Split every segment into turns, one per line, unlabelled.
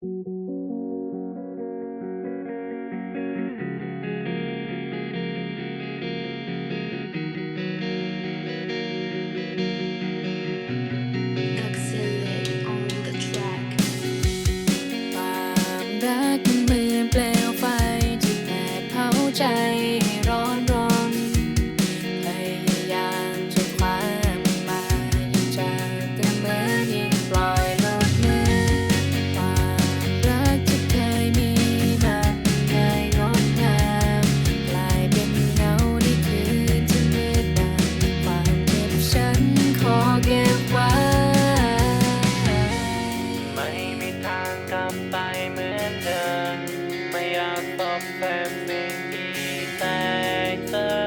thank you ตอบ
แทน
ไม่มีแตกเติ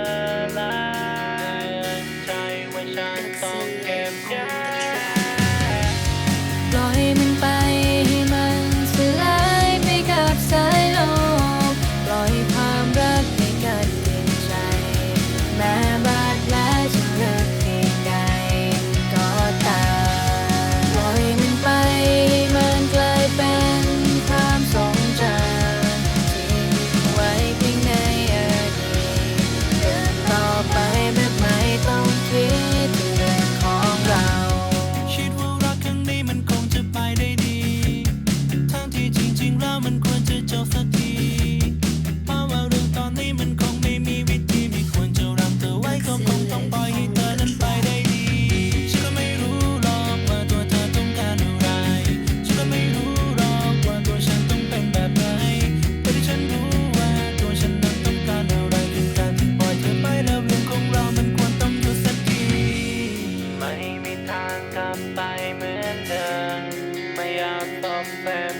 จบสักทีเพราะว่าเรื่องตอนนี้มันคงไม่มีวิธีไม่ควรจะรังเธอไว้ก็คงต้องปล่อยให้เธอนั้นไปได้ดี ฉันก็ไม่รู้หรอกว่าตัวเธอต้องการอะไร ฉันก็ไม่รู้หรอกว่าตัวฉันต้องเป็นแบบไหนแต่ที่ฉันรู้ว่าตัวฉันนั้นต้องการอะไรคือการที่ปล่อยเธอไปแล้วเรื่องของเรามันควรต้องหยุดสักที ไม่มีทางกลับไปเหมือนเดิมไม่อยากตอบแทน